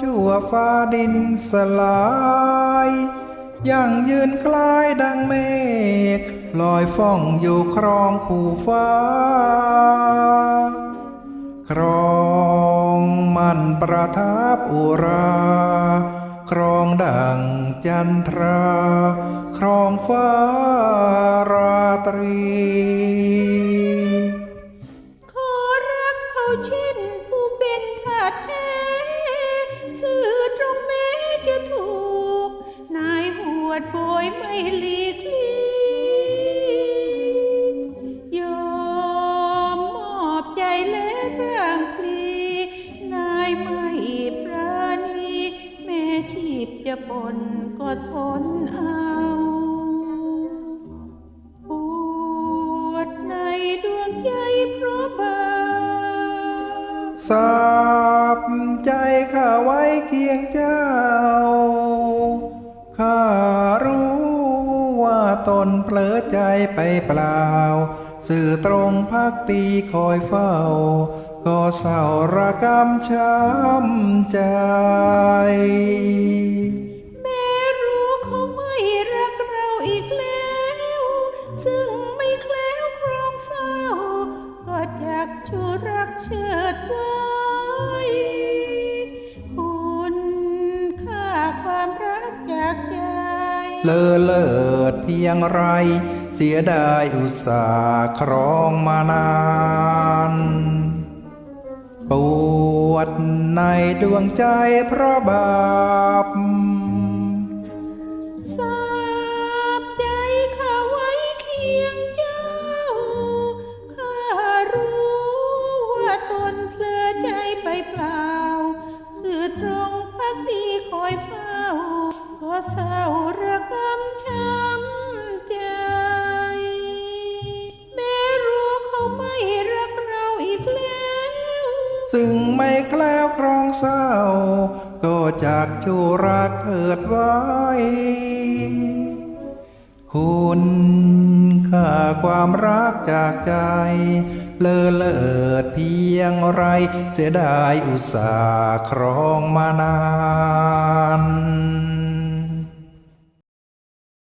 ชั่วฟ้าดินสลายยังยืนคล้ายดังเมฆลอยฟ้องอยู่ครองคู่ฟ้า ครองมันประทับอุรา ครองดังจันทรา ครองฟ้าราตรี ยไม่หลีกลียอมมอบใจและร่างพลีนายไม่ปราณีแม่ชีพจะปนก็ทนเอาปวดในดวงใจเพราะบาปสาบใจข้าไว้เคียงเจ้า ข้ารู้ว่าตนเผลอใจไปเปล่า สื่อตรงพักดีคอยเฝ้า ก็เศร้าระกำช้ำใจแม้รู้เขาไม่รักเราอีกแล้ว ซึ่งไม่แคล้วครองเศร้า ก็อยากชูรักเชิดไว้ เลอเลิศเพียงไร เสียดายอุตสาห์ครองมานานปวดในดวงใจเพราะบาปสาบใจข้าไว้เคียงเจ้า ข้ารู้ว่าตนเพลอใจไปเปล่า คือตรงพักดีคอยเฝ้า ก็เศร้า ซึ่งไม่แคล้วครองเศร้า ก็จากชูรักเถิดไว้ คุณค่าความรักจากใจ เลอเลิดเพียงไร เสียดายอุตสาห์ครองมานาน